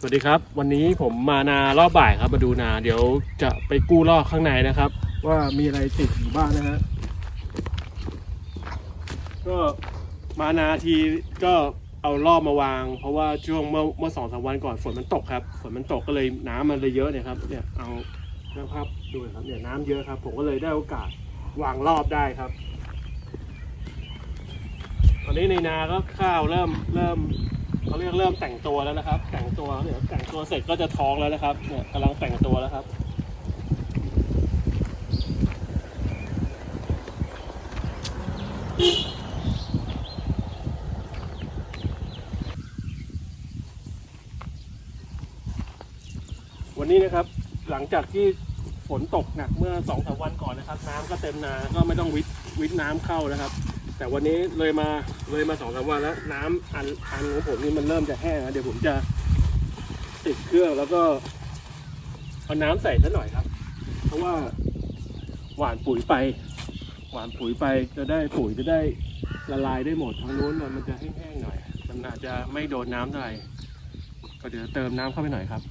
สวัสดีครับ วันนี้ผมมานารอบบ่ายครับมาดูนา เดี๋ยวจะไปกู้ลอกข้างในนะครับ ว่ามีอะไรติดอยู่บ้างนะฮะก็มานาทีก็เอารอบมาวาง เพราะว่าช่วงเมื่อเมื่อสองสามวันก่อนฝนมันตกครับฝนมันตกก็เลยน้ำมันเลยเยอะเนี่ยครับเนี่ยเอานะครับดูนะครับเนี่ยน้ำเยอะครับ ผมก็เลยได้โอกาสวางรอบได้ครับ ตอนนี้ในนาก็ข้าวเริ่มเริ่ม เขาเรียกเริ่มแต่งตัวแล้วนะครับ แต่งตัวเดี๋ยวแต่งตัวเสร็จก็จะท้องแล้วนะครับเนี่ยกำลังแต่งตัวแล้วครับวันนี้นะครับ หลังจากที่ฝนตกหนักเมื่อสองสามวันก่อนนะครับ น้ำก็เต็มนา ก็ไม่ต้องวิทวิทน้ำเข้านะครับ แต่วันนี้เลยมาเลยมาสองสามวันแล้ว น้ำอันอันของผมนี่มันเริ่มจะแห้งแล้วเดี๋ยวผมจะติดเครื่องแล้วก็เอาน้ำใส่ซะหน่อยครับ เพราะว่าหว่านปุ๋ยไป หว่านปุ๋ยไปจะได้ปุ๋ยจะได้ละลายได้หมดทางนู้นมันจะแห้งๆหน่อยมันอาจจะไม่โดนน้ำเท่าไหร่ก็เดี๋ยวเติมน้ำเข้าไปหน่อยครับ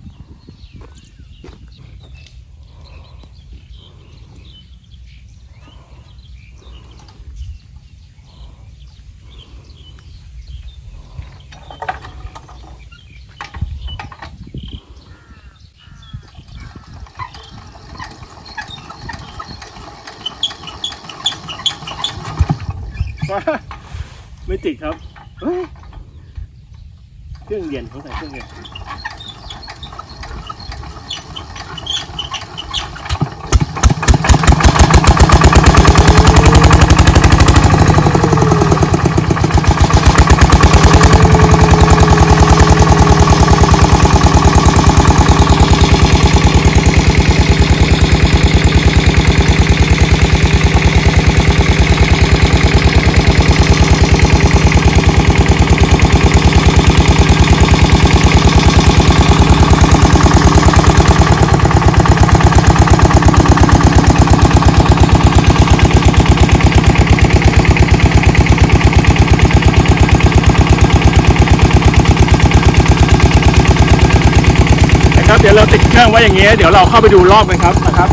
ไม่ติดครับเครื่องเย็นเขาใส่เครื่องเย็น เราติดเครื่องไว้อย่างเงี้ยเดี๋ยวเราเข้าไปดูรอบกันครับนะครับ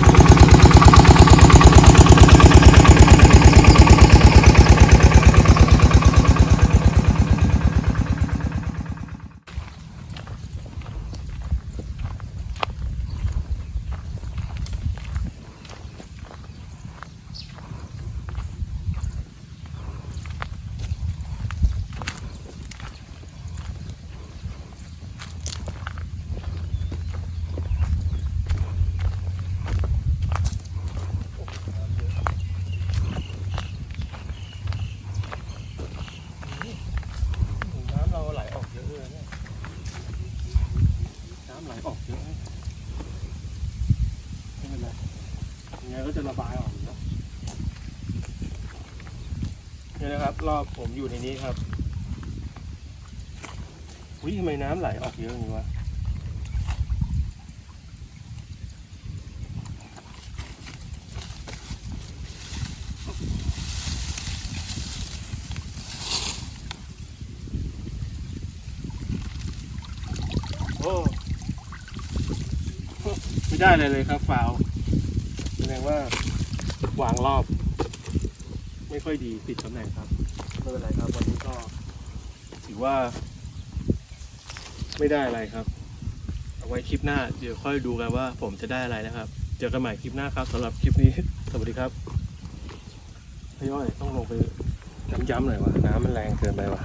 น้ำเราไหลออกเยอะเลยเนี่ย น้ำไหลออกเยอะไม่เป็นไรยังไงก็จะระบายออกนะนี่นะครับ รอบผมอยู่ในนี้ครับอุ้ยทำไมน้ำไหลออกเยอะอย่างนี้วะโอ้ ไม่ได้เลยเลยครับฟาวล์แสดงว่าวางรอบ ไม่ค่อยดีผิดตำแหน่งครับไม่เป็นไรครับวันนี้ก็ถือว่า ไม่ได้อะไรครับ เอาไว้คลิปหน้าเดี๋ยวค่อยดูกันว่า ผมจะได้อะไรนะครับ เจอกันใหม่คลิปหน้าครับสำหรับคลิปนี้ สวัสดีครับพี่ย้อยต้องลงไปย้ำๆหน่อยวะน้ำมันแรงเกินไปวะ